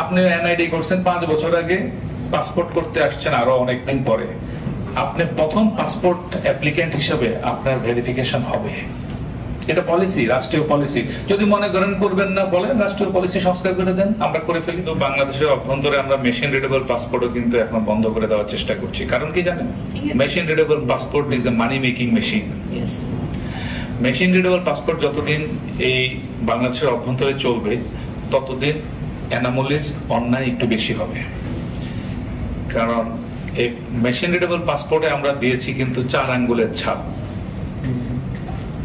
আপনি এনআইডি করছেন পাঁচ বছর আগে পাসপোর্ট করতে আসছেন আরও অনেকদিন পরে। আপনি প্রথম পাসপোর্ট অ্যাপ্লিক্যান্ট হিসেবে আপনার ভেরিফিকেশন হবে। এটা পলিসি রাষ্ট্রীয় পলিসি যদি মনে করেন করবেন না বলেন রাষ্ট্রীয় পলিসি সংস্কার করে দেন আমরা করে ফেলি। তো বাংলাদেশের অভ্যন্তরে আমরা মেশিন রিডেবল পাসপোর্টও কিন্তু এখন বন্ধ করে দেওয়ার চেষ্টা করছি। কারণ কি জানেন? Machine readable passport is a money making machine machine readable passport যতদিন এই বাংলাদেশের অভ্যন্তরে চলবে ততদিন অ্যানামোলিস অন্যায় একটু বেশি হবে। কারণ এই মেশিন রিডেবল পাসপোর্টে আমরা দিয়েছি কিন্তু চার আঙ্গুলের ছাপ।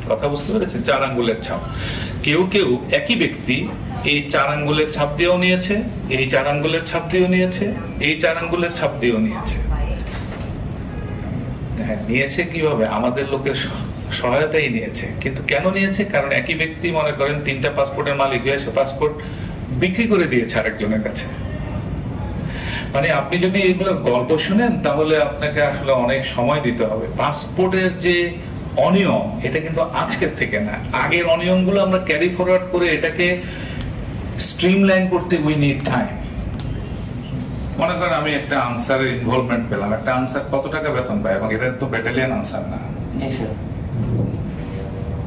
কথা বুঝতে পেরেছেন? চার আঙ্গুলের ছাপ। কেউ কেউ একই ব্যক্তি এই চার আঙ্গুলের ছাপ দিয়েও নিয়েছে, এই চার আঙ্গুলের ছাপ দিয়েও নিয়েছে, এই চার আঙ্গুলের ছাপ দিয়েও নিয়েছে। হ্যাঁ নিয়েছে কীভাবে? আমাদের লোকের সহায়তাই নিয়েছে। কিন্তু কেন নিয়েছে? কারণ একই ব্যক্তি মনে করেন তিনটা পাসপোর্টের মালিক হয়ে সে পাসপোর্ট বিক্রি করে দিয়েছে আরেকজনের কাছে। মানে আপনি যদি এগুলো গল্প শুনেন তাহলে আপনাকে আসলে অনেক সময় দিতে হবে। পাসপোর্টের যে অনিয়ম এটা কিন্তু আজকের থেকে না। আগের অনিয়মগুলো আমরা ক্যারি ফরওয়ার্ড করে এটাকে স্ট্রিমলাইন করতে উই নিড টাইম মনে করেন আমি একটা আনসারের ইনভলভমেন্ট পেলাম। একটা আনসার কত টাকা বেতন পায়? এবং এটা তো ব্যাটালিয়ান আনসার না।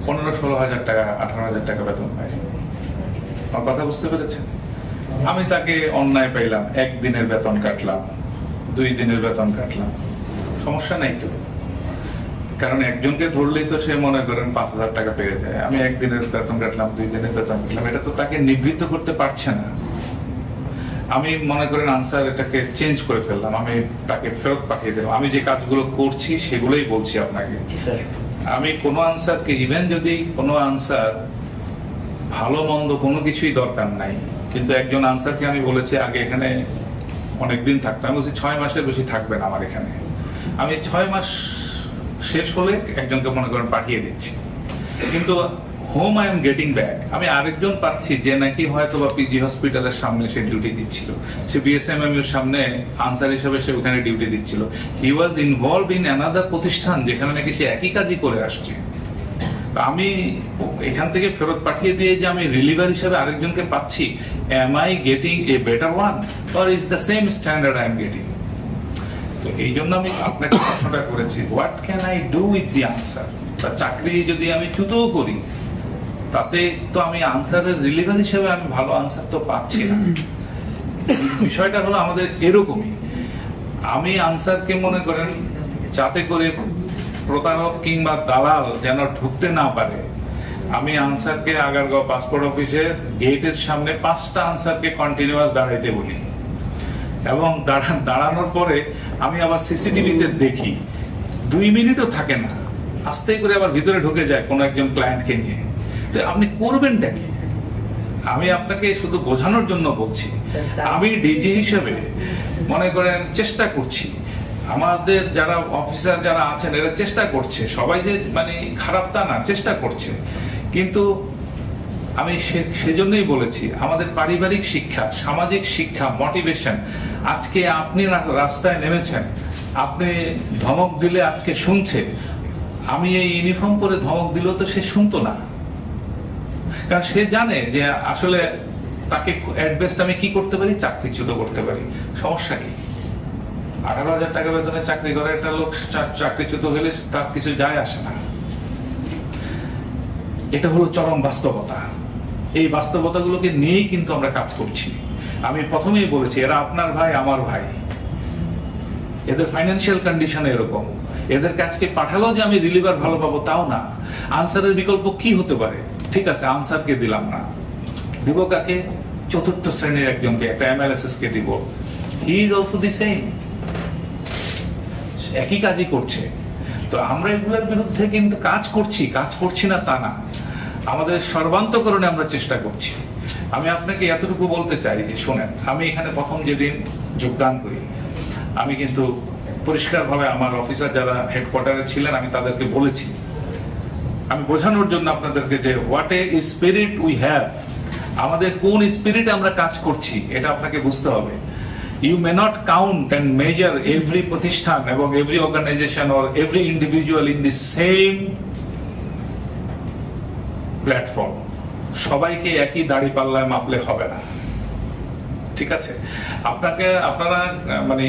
পনেরো ষোলো হাজার টাকা আঠারো হাজার টাকা বেতন পায়। আমার কথা বুঝতে পেরেছেন? আমি তাকে অন্যায় পাইলাম একদিনের বেতন কাটলাম দুই দিনের বেতন কাটলাম। সমস্যা নাই তো। কারণ একজনকে ধরলেই তো সে মনে করেন পাঁচ হাজার টাকা পেয়ে যায়। আমি একদিনের বেতন কাটলাম দুই দিনের বেতন কাটলাম এটা তো তাকে নিবৃত্ত করতে পারছে না। আমি মনে করেন আনসার এটাকে চেঞ্জ করে ফেললাম আমি তাকে ফেরত পাঠিয়ে দিলাম। আমি যে কাজগুলো করছি সেগুলোই বলছি আপনাকে। আমি কোনো আনসারকে ইভেন যদি কোনো আনসার ভালো, মন্দ কোনো কিছুই দরকার নাই। কিন্তু একজন আনসারকে আমি বলেছি, আগে এখানে অনেকদিন থাকতো। আমি বলছি, ছয় মাসের বেশি থাকবে না আমার এখানে। আমি ছয় মাস শেষ হলে একজনকে মনে করেন পাঠিয়ে দিচ্ছি। কিন্তু home I am getting back আমি আরেকজন পাচ্ছি যে নাকি হয়তো বা পিজি হসপিটালের সামনে সে ডিউটি দিচ্ছিল। সে বিএসএমএম এর সামনে আনসার হিসেবে সে ওখানে ডিউটি দিচ্ছিল। He was involve in another প্রতিষ্ঠান যেখানে নাকি সে একই কাজই করে আসছে। আমি এখান থেকে ফেরত পাঠিয়ে দিয়ে যে আমি রিলিভার হিসেবে আরেকজনকে পাচ্ছি am I getting a better one or is the same standard I am getting তো এই জন্য আমি আপনাকে প্রশ্নটা করেছি what can I do with the answer তা চাকরি যদি আমি চুতোও করি, তাতে তো আমি আনসারের রিলিভার হিসেবে আমি ভালো আনসার তো পাচ্ছি না। বিষয়টা হলো আমাদের এরকমই। আমি আনসারকে মনে করেন, যাতে করে প্রতারক কিংবা দালাল যেন ঢুকতে না পারে। আমি আনসারকে আগারগাঁও পাসপোর্ট অফিসের গেটের সামনে পাঁচটা আনসারকে কন্টিনিউয়াস দাঁড়াইতে বলি। এবং দাঁড়ানোর পরে আমি আবার সিসিটিভিতে দেখি। দুই মিনিটও থাকে না। আস্তে করে আবার ভিতরে ঢুকে যায় কোনো একজন ক্লায়েন্টকে নিয়ে। তো আপনি করবেনটা কি? আমি আপনাকে শুধু বোঝানোর জন্য বলছি। আমি ডিজি হিসেবে মনে করেন চেষ্টা করছি। আমাদের যারা অফিসার যারা আছেন, এরা চেষ্টা করছে। সবাই যে মানে খারাপ তা না, চেষ্টা করছে। কিন্তু আমি সেজন্যই বলেছি, আমাদের পারিবারিক শিক্ষা, সামাজিক শিক্ষা মোটিভেশন আজকে আপনি রাস্তায় নেমেছেন, আপনি ধমক দিলে আজকে শুনছে। আমি এই ইউনিফর্ম পরে ধমক দিলেও তো সে শুনতো না। কারণ সে জানে যে আসলে তাকে অ্যাডভেস্ট আমি কি করতে পারি? চাকরিচ্যুত করতে পারি। সমস্যা কি? আঠারো হাজার টাকা বেতনে চাকরি করে, একটা লোক চাকরিচ্যুত হলে তার কিছু যায় আসে না। এটা হলো চরম বাস্তবতা। এই বাস্তবতাগুলোকে নিয়েই কিন্তু আমরা কাজ করছি। আমি প্রথমেই বলেছি, এরা আপনার ভাই, আমার ভাই। এদের ফাইন্যান্সিয়াল কন্ডিশন এরকম। এদের কাছকে পাঠালেও যে আমি রিলিভার ভালো পাবো, তাও না। আনসারের বিকল্প কি হতে পারে? ঠিক আছে আনসারকে দিলাম না। দিব কাকে? চতুর্থ শ্রেণির একজনকে, একটা এমএলএসএস কে দিব। He is also the same একই কাজই করছে। তো আমরা এগুলোর বিরুদ্ধে কিন্তু কাজ করছি কাজ করছি না তা না। আমাদের সর্বান্তকরণে আমরা চেষ্টা করছি। আমি আপনাকে এতটুকু বলতে চাই যে শোনেন, আমি এখানে প্রথম যেদিন যোগদান করি, আমি কিন্তু পরিষ্কারভাবে আমার অফিসার যারা হেডকোয়ার্টারে ছিলেন, আমি তাদেরকে বলেছি। আমি বোঝানোর জন্য আপনাদেরকে যে what a spirit we have আমাদের কোন স্পিরিট আমরা কাজ করছি, এটা আপনাকে বুঝতে হবে। You may not count and measure every প্রতিষ্ঠান এবং every organisation or every individual in the same platform সবাইকে একই দাড়ি পাল্লায় মাপলে হবে না। ঠিক আছে? আপনাকে, আপনারা মানে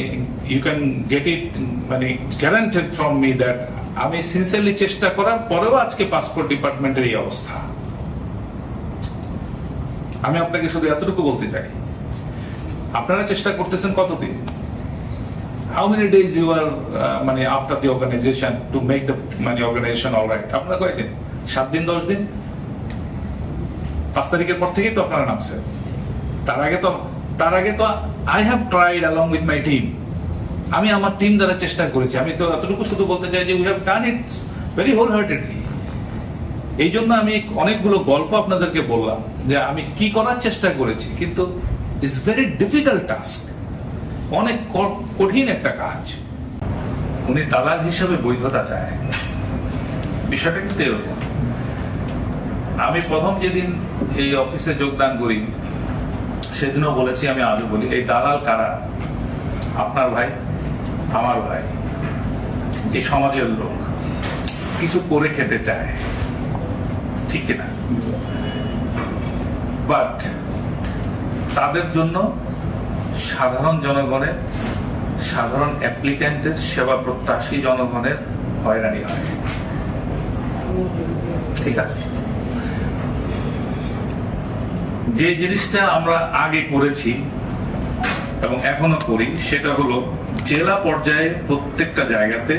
ইউ ক্যান গেট ইট মানে গ্যারান্টেড ফ্রম মি দ্যাট আমি সিনসিয়ারলি চেষ্টা করার পরেও আজকে পাসপোর্ট ডিপার্টমেন্টের এই অবস্থা। আমি আপনাকে শুধু এতটুকু বলতে চাই। আপনারা চেষ্টা করতেছেন কতদিন? How many days you are মানে after the organisation to make the মানে অর্গানাইজেশন অল রাইট আপনারা কয়দিন? সাত দিন, দশ দিন? পাঁচ তারিখের পর থেকেই তো আপনারা নামছে তার আগে তো, তার আগে তো I have tried along with my team আমি আমার টিম দ্বারা চেষ্টা করেছি। আমি তো এতটুকু শুধু বলতে চাই যে we have done it very wholeheartedly এই জন্য আমি অনেকগুলো গল্প আপনাদেরকে বললাম যে আমি কি করার চেষ্টা করেছি, কিন্তু ইটস ভেরি ডিফিকাল্ট টাস্ক অনেক কঠিন একটা কাজ। উনি দালাল হিসেবে বৈধতা চায়। বিষয়টা কিন্তু এরকম। আমি প্রথম যেদিন এই অফিসে যোগদান করি সেদিনও বলেছি আমি আজও বলি এই দালাল কারা? আপনার ভাই? আমার ভাই? এই সমাজের লোক কিছু করে খেতে চায়। ঠিক কিনা? বাট তাদের জন্য সাধারণ জনগণের, সাধারণ অ্যাপ্লিক্যান্টের সেবা প্রত্যাশী জনগণের হয়রানি হয়। ঠিক আছে? যে জিনিসটা আমরা আগে করেছি এবং এখনও করি, সেটা হলো জেলা পর্যায়ে প্রত্যেকটা জায়গাতে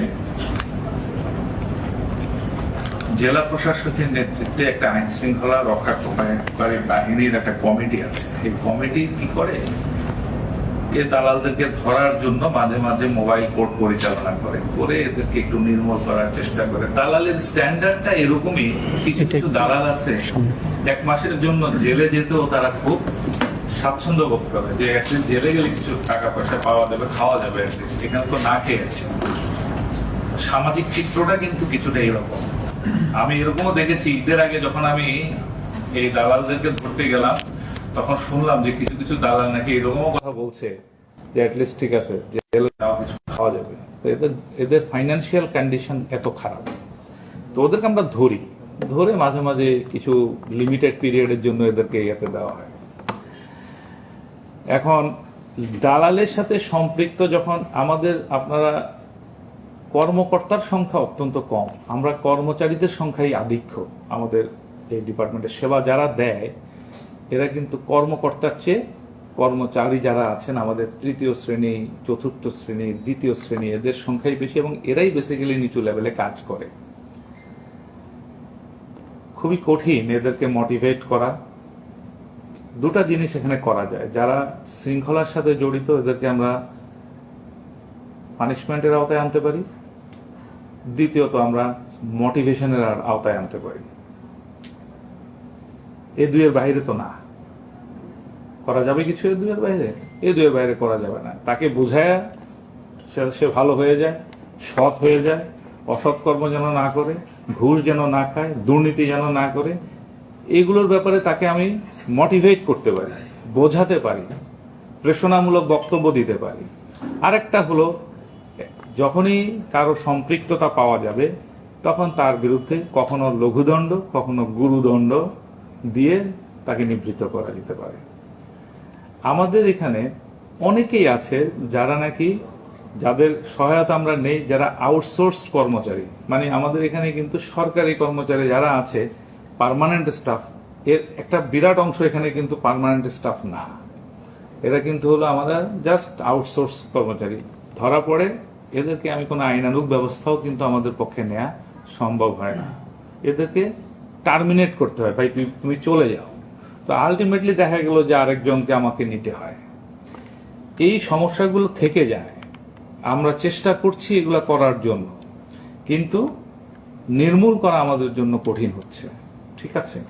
জেলা প্রশাসকের নেতৃত্বে একটা আইন শৃঙ্খলা রক্ষাকারী বাহিনীর একটা কমিটি আছে। এই কমিটি কি করে? এ দালালদেরকে ধরার জন্য মাঝে মাঝে মোবাইল কোর্ট পরিচালনা করে করে এদেরকে একটু নির্মূল করার চেষ্টা করে। দালালের স্ট্যান্ডার্ডটা এরকমই কিছু কিছু দালাল আছে। এক মাসের জন্য জেলে যেতেও তারা খুব স্বাচ্ছন্দ্য বোধ করে যে একদিন জেলে গেলে কিছু টাকা পয়সা পাওয়া যাবে খাওয়া যাবে। এখানে তো না খেয়েছে। সামাজিক চিত্রটা কিন্তু কিছুটা এরকম। আমি এরকমও দেখেছি, ঈদের আগে যখন আমি এই দালালদেরকে ধরতে গেলাম, তখন শুনলাম যে কিছু কিছু দালাল নাকি এরকমও কথা বলছে যে অ্যাটলিস্ট ঠিক আছে, যে কিছু খাওয়া যাবে। তো এদের এদের ফাইন্যান্সিয়াল কন্ডিশন এত খারাপ। তো ওদেরকে আমরা ধরি। ধরে মাঝে মাঝে কিছু লিমিটেড পিরিয়ডের জন্য এদেরকে ইয়েতে দেওয়া হয়। এখন দালালের সাথে সম্পৃক্ত যখন আমাদের আপনারা কর্মকর্তার সংখ্যা অত্যন্ত কম। আমরা কর্মচারীদের সংখ্যাই আধিক্য। আমাদের এই ডিপার্টমেন্টের সেবা যারা দেয়, এরা কিন্তু কর্মকর্তার চেয়ে কর্মচারী যারা আছেন, আমাদের তৃতীয় শ্রেণি, চতুর্থ শ্রেণি, দ্বিতীয় শ্রেণি, এদের সংখ্যাই বেশি এবং এরাই বেসিক্যালি নিচু লেভেলে কাজ করে। খুবই কঠিন এদেরকে মোটিভেট করা। দুটা জিনিস এখানে করা যায়। যারা শৃঙ্খলার সাথে জড়িত, এদেরকে আমরা পানিশমেন্টের আওতায় আনতে পারি। দ্বিতীয়ত আমরা মোটিভেশনের আর আওতায় আনতে পারি। এ দুয়ের বাইরে তো না। করা যাবে কিছু এ দুয়ের বাইরে? এ দুয়ের বাইরে করা যাবে না। তাকে বুঝায় সে ভালো হয়ে যায়, সৎ হয়ে যায়, অসৎ কর্ম যেন না করে, ঘুষ যেন না খায়, দুর্নীতি যেন না করে, এগুলোর ব্যাপারে তাকে আমি মোটিভেট করতে পারি, বোঝাতে পারি প্রেষণামূলক বক্তব্য দিতে পারি। আরেকটা হলো যখনই কারও সম্পৃক্ততা পাওয়া যাবে, তখন তার বিরুদ্ধে কখনো লঘুদণ্ড, কখনো গুরুদণ্ড দিয়ে তাকে নিবৃত্ত করা যেতে পারে। আমাদের এখানে অনেকেই আছে যারা নাকি যাদের সহায়তা আমরা নেই, যারা আউটসোর্স কর্মচারী। মানে আমাদের এখানে কিন্তু সরকারি কর্মচারী যারা আছে পার্মানেন্ট স্টাফ এর একটা বিরাট অংশ এখানে কিন্তু পার্মানেন্ট স্টাফ না। এরা কিন্তু হলো আমাদের জাস্ট আউটসোর্স কর্মচারী। ধরা পড়ে এদেরকে আমি কোনো আইনানুগ ব্যবস্থাও কিন্তু আমাদের পক্ষে নেওয়া সম্ভব হয় না। এদেরকে টার্মিনেট করতে হয়, ভাই তুই- তুমি চলে যাও। তো আলটিমেটলি দেখা গেল যে আরেকজনকে আমাকে নিতে হয়। এই সমস্যাগুলো থেকে যায়। আমরা চেষ্টা করছি এগুলো করার জন্য। কিন্তু নির্মূল করা আমাদের জন্য কঠিন হচ্ছে। ঠিক আছে?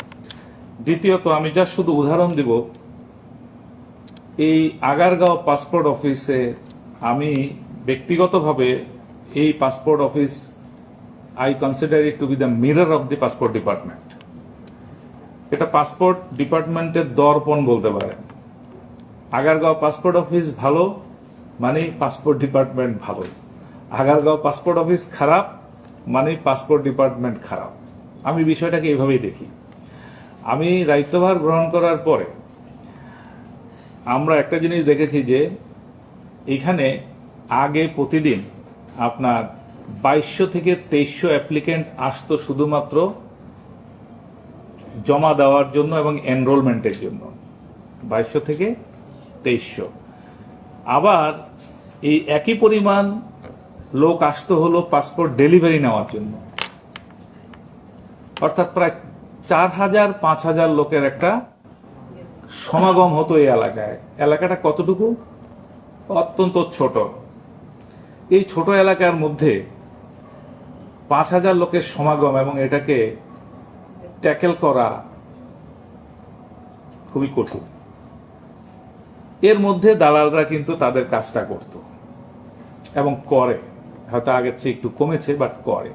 দ্বিতীয়ত, আমি যা শুধু উদাহরণ দিব, এই আগারগাঁও পাসপোর্ট অফিসে আমি ব্যক্তিগতভাবে এই passport office I consider it to be the mirror of the passport department এটা পাসপোর্ট ডিপার্টমেন্টের দর্পণ বলতে পারেন। আগারগাঁও পাসপোর্ট অফিস ভালো মানে পাসপোর্ট ডিপার্টমেন্ট ভালো। আগারগাঁও পাসপোর্ট অফিস খারাপ মানে পাসপোর্ট ডিপার্টমেন্ট খারাপ। আমি বিষয়টাকে এইভাবেই দেখি। আমি দায়িত্বভার গ্রহণ করার পরে আমরা একটা জিনিস দেখেছি যে, এখানে আগে প্রতিদিন আপনার বাইশশো থেকে তেইশশো অ্যাপ্লিকেন্ট আসতো শুধুমাত্র জমা দেওয়ার জন্য এবং এনরোলমেন্টের জন্য। বাইশশো থেকে তেইশশো। আবার এই একই পরিমাণ লোক আসতো হলো পাসপোর্ট ডেলিভারি নেওয়ার জন্য। অর্থাৎ প্রায় চার হাজার, পাঁচ হাজার লোকের একটা সমাগম হতো এই এলাকায়। এলাকাটা কতটুকু? অত্যন্ত ছোট। এই ছোট এলাকার মধ্যে পাঁচ হাজার লোকের সমাগম এবং এটাকে ট্যাকেল করা খুবই কঠিন। এর মধ্যে দালালরা কিন্তু তাদের কাজটা করত এবং করে। হয়তো আগের চেয়ে একটু কমেছে বাট করে।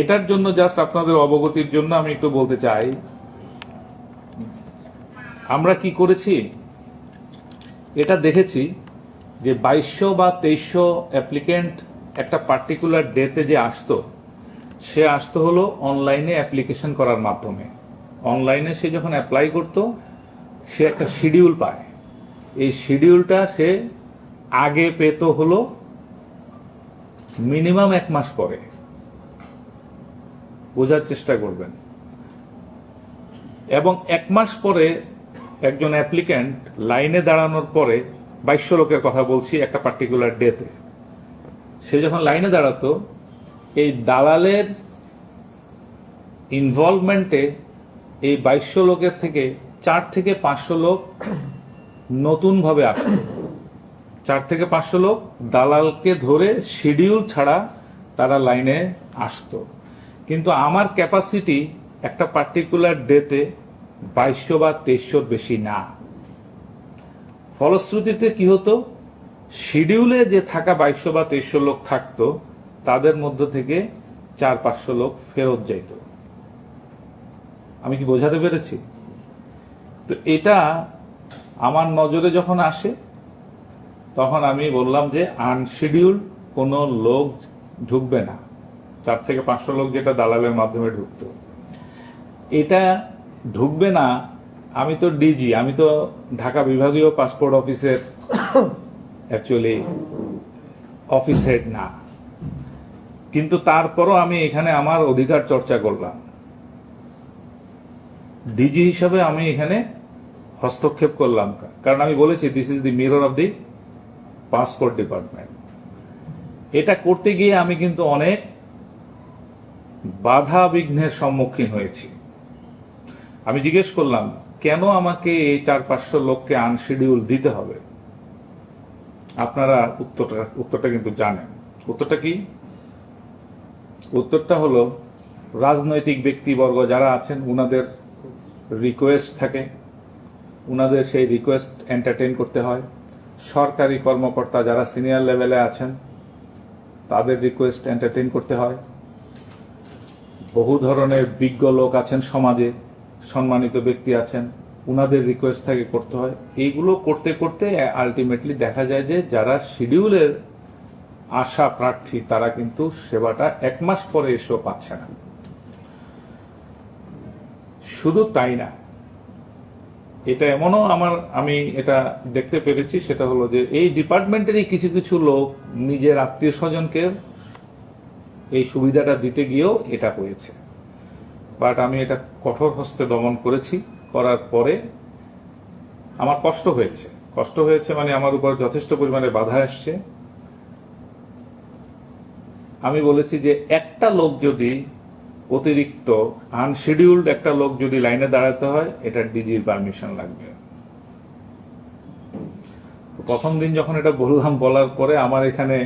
এটার জন্য জাস্ট আপনাদের অবগতির জন্য আমি একটু বলতে চাই, আমরা কি করেছি? এটা দেখেছি যে বাইশশো বা তেইশশো অ্যাপ্লিকেন্ট একটা পার্টিকুলার ডেতে যে আসতো, সে আসতো হলো অনলাইনে অ্যাপ্লিকেশন করার মাধ্যমে। অনলাইনে সে যখন অ্যাপ্লাই করত, সে একটা শিডিউল পায়। এই শিডিউলটা সে আগে পেত হলো মিনিমাম এক মাস পরে। বোঝার চেষ্টা করবেন। এবং এক মাস পরে একজন অ্যাপ্লিক্যান্ট লাইনে দাঁড়ানোর পরে বাইশশো লোকের কথা বলছি একটা পার্টিকুলার ডেতে সে যখন লাইনে দাঁড়াতো, এই দালালের ইনভলভমেন্টে এই বাইশশো লোকের থেকে চার থেকে পাঁচশো লোক নতুনভাবে আসতো। চার থেকে পাঁচশো লোক দালালকে ধরে শিডিউল ছাড়া তারা লাইনে আসতো। কিন্তু আমার ক্যাপাসিটি একটা পার্টিকুলার ডেতে বাইশশো বা তেইশশোর বেশি না। ফলশ্রুতিতে কি হতো? শিডিউলে যে থাকা বাইশশো বা তেইশশো লোক থাকতো, তাদের মধ্য থেকে চার পাঁচশো লোক ফেরত যাইত। আমি কি বোঝাতে পেরেছি? তো এটা আমার নজরে যখন আসে, তখন আমি বললাম যে আনশিডিউল কোনো লোক ঢুকবে না। চার থেকে পাঁচশো লোক যেটা দালালের মাধ্যমে ঢুকতো। এটা ঢুকবে না আমি তো ডিজি আমি তো ঢাকা বিভাগীয় পাসপোর্ট অফিসের অ্যাকচুয়ালি অফিস হেড না। কিন্তু তারপরও আমি এখানে আমার অধিকার চর্চা করলাম। ডিজি হিসাবে আমি এখানে হস্তক্ষেপ করলাম। কারণ আমি বলেছি this is the mirror of the passport department এটা করতে গিয়ে আমি কিন্তু অনেক বাধা বিঘ্নের সম্মুখীন হয়েছি। আমি জিজ্ঞেস করলাম কেন আমাকে এই চার পাঁচশো লোককে আনশিডিউল দিতে হবে? আপনারা উত্তরটা উত্তরটা কিন্তু জানেন। উত্তরটা কি? উত্তরটা হলো, রাজনৈতিক ব্যক্তিবর্গ যারা আছেন, উনাদের রিকোয়েস্ট থাকে। উনাদের সেই রিকোয়েস্ট এন্টারটেইন করতে হয়। সরকারি কর্মকর্তা যারা সিনিয়র লেভেলে আছেন, তাদের রিকোয়েস্ট এন্টারটেইন করতে হয়। বহু ধরনের বিজ্ঞ লোক আছেন সমাজে। সম্মানিত ব্যক্তি আছেন, উনাদের রিকোয়েস্ট থাকে করতে হয়। এইগুলো করতে করতে আলটিমেটলি দেখা যায় যে যারা শিডিউলের আশা প্রার্থী, তারা কিন্তু সেবাটা এক মাস পরে এসেও পাচ্ছে না। শুধু তাই না, এটা এমনও আমার, আমি এটা দেখতে পেরেছি, সেটা হলো যে এই ডিপার্টমেন্টেরই কিছু কিছু লোক নিজের আত্মীয় স্বজনকে এই সুবিধাটা দিতে গিয়েও এটা হয়েছে। বাট আমি এটা কঠোর হস্তে দমন করেছি, করার পরে আমার কষ্ট হয়েছে। কষ্ট হয়েছে মানে আমার উপর যথেষ্ট পরিমাণে বাধা আসছে আমি বলেছি যে একটা লোক যদি অতিরিক্ত আনশিডিউলড একটা লোক যদি লাইনে দাঁড়াতে হয়, এটা ডিজির পারমিশন লাগবে। প্রথম দিন যখন এটা বললাম, বলার পরে আমার এখানে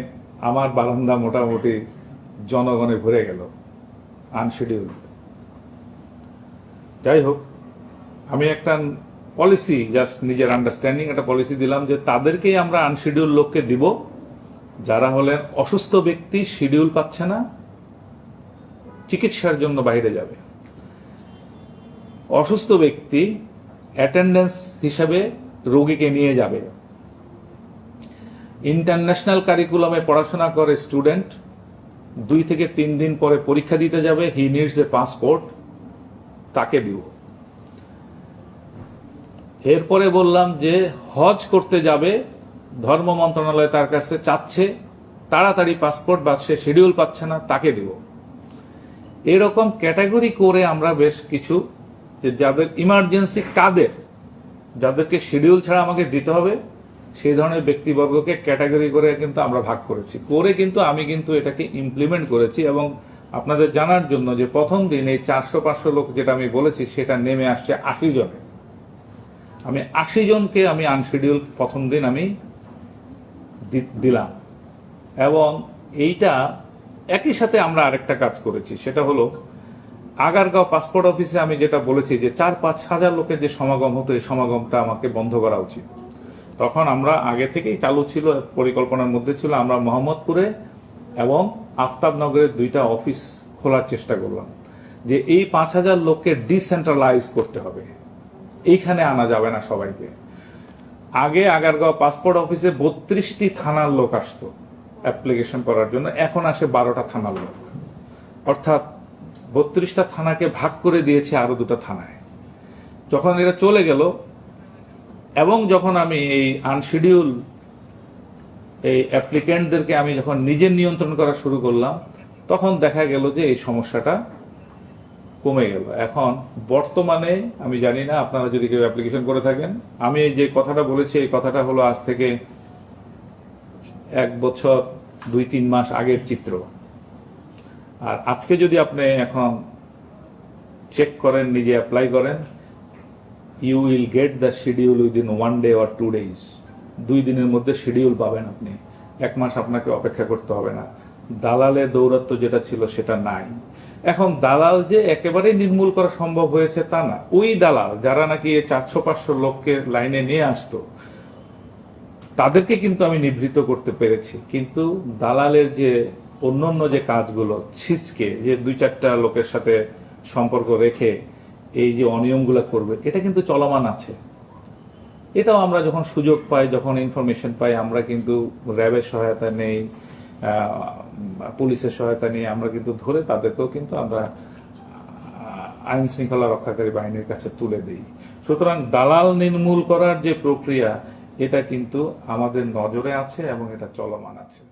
আমার বারান্দা মোটামুটি জনগণে ভরে গেল আনশিডিউল যাই হোক, আমি একটা পলিসি জাস্ট নিজের আন্ডারস্ট্যান্ডিং একটা পলিসি দিলাম যে তাদেরকেই আমরা আনশিডিউল লোককে দিব, যারা হলেন অসুস্থ ব্যক্তি শিডিউল পাচ্ছে না, চিকিৎসার জন্য বাইরে যাবে। অসুস্থ ব্যক্তি অ্যাটেন্ডেন্স হিসাবে রোগীকে নিয়ে যাবে। ইন্টারন্যাশনাল কারিকুলামে পড়াশোনা করে স্টুডেন্ট দুই থেকে তিন দিন পরে পরীক্ষা দিতে যাবে হি নিডস এ পাসপোর্ট তাকে দিব এরপরে বললাম যে, হজ করতে যাবে, ধর্ম মন্ত্রণালয় তার কাছে চাচ্ছে, তাড়াতাড়ি পাসপোর্ট বা সে শিডিউল পাচ্ছে না, তাকে দেব। এরকম ক্যাটাগরি করে আমরা বেশ কিছু, যে যাদের ইমার্জেন্সি কাদের, যাদেরকে শিডিউল ছাড়া আমাকে দিতে হবে, সেই ধরনের ব্যক্তিবর্গকে ক্যাটাগরি করে কিন্তু আমরা ভাগ করেছি। করে কিন্তু আমি কিন্তু এটাকে ইমপ্লিমেন্ট করেছি এবং আপনাদের জানার জন্য যে প্রথম দিন এই চারশো পাঁচশো লোক যেটা আমি বলেছি, সেটা নেমে আসছে আশি জনে। আমি আশি জনকে আমি আনশিডিউল প্রথম দিন আমি দিলাম। এবং এইটা একই সাথে আমরা আরেকটা কাজ করেছি, সেটা হলো আগারগাঁও পাসপোর্ট অফিসে আমি যেটা বলেছি যে চার পাঁচ হাজার লোকের যে সমাগম হতো, এই সমাগমটা আমাকে বন্ধ করা উচিত। তখন আমরা আগে থেকেই চালু ছিল, পরিকল্পনার মধ্যে ছিল, আমরা মোহাম্মদপুরে এবং আফতাবনগরের দুইটা অফিস খোলার চেষ্টা করলাম যে এই পাঁচ হাজার লোককে ডিসেন্ট্রালাইজ করতে হবে। এইখানে আনা যাবে না সবাইকে। আগে আগারগাঁও পাসপোর্ট অফিসে বত্রিশটি থানার লোক আসতো অ্যাপ্লিকেশন করার জন্য। এখন আসে বারোটা থানার লোক। অর্থাৎ বত্রিশটা থানাকে ভাগ করে দিয়েছে আরও দুটো থানায়। যখন এরা চলে গেল এবং যখন আমি এই আনশিডিউল এই অ্যাপ্লিকেন্টদেরকে আমি যখন নিজের নিয়ন্ত্রণ করা শুরু করলাম, তখন দেখা গেল যে এই সমস্যাটা কমে গেল। এখন বর্তমানে আমি জানি না, আপনারা যদি কেউ অ্যাপ্লিকেশন করে থাকেন, আমি যে কথাটা বলেছি, এই কথাটা হলো আজ থেকে এক বছর, দুই, তিন মাস আগের চিত্র। আর আজকে যদি আপনি এখন চেক করেন, নিজে অ্যাপ্লাই করেন you will get the schedule within one day or two days দুই দিনের মধ্যে শিডিউল পাবেন আপনি। এক মাস আপনাকে অপেক্ষা করতে হবে না। দালালের দৌরাত্ম যেটা ছিল সেটা নাই। এখন দালাল যে একেবারে নির্মূল করা সম্ভব হয়েছে তা না। ওই দালাল, যারা নাকি চারশো পাঁচশো লোককে লাইনে নিয়ে আসতো, তাদেরকে কিন্তু আমি নিবৃত্ত করতে পেরেছি। কিন্তু দালালের যে অন্যান্য যে কাজগুলো ছিচকে যে দুই চারটা লোকের সাথে সম্পর্ক রেখে এই যে অনিয়মগুলো করবে, এটা কিন্তু চলমান আছে। এটাও আমরা যখন সুযোগ পাই, যখন ইনফরমেশন পাই, আমরা কিন্তু র্যাবের সহায়তা নেই পুলিশের সহায়তা নিয়ে আমরা কিন্তু ধরে তাদেরকেও কিন্তু আমরা আইন শৃঙ্খলা রক্ষাকারী বাহিনীর কাছে তুলে দিই। সুতরাং দালাল নির্মূল করার যে প্রক্রিয়া, এটা কিন্তু আমাদের নজরে আছে এবং এটা চলমান আছে।